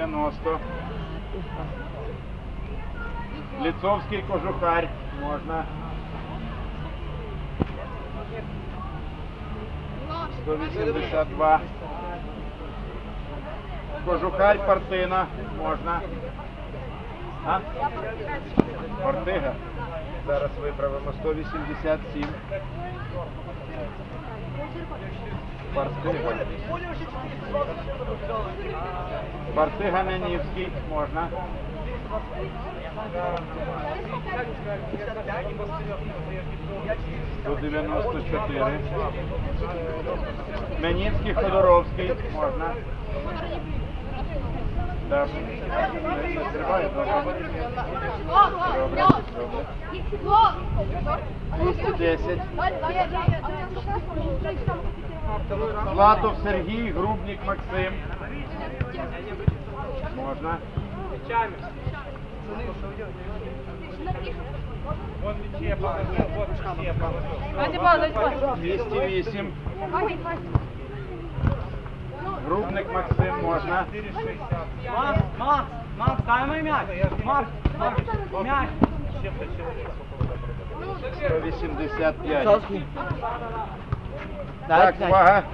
90. Ліцовський кожухарь можна. 182. Кожухарь партина можна. А? Партига. Зараз виправимо 187. Партига. Партига Ненівський можна. До 94. Менівський Ходоровський можна. Зриваю, добре. Добре, добре. 210. Платов Сергій, Грубник Максим. Можна. Давайте паузу, давайте паузу. 208. Грубник Максим можна. Макс, Макс, Макс, дай мой мяч. Макс, Макс, мяч. 185. Так, увага.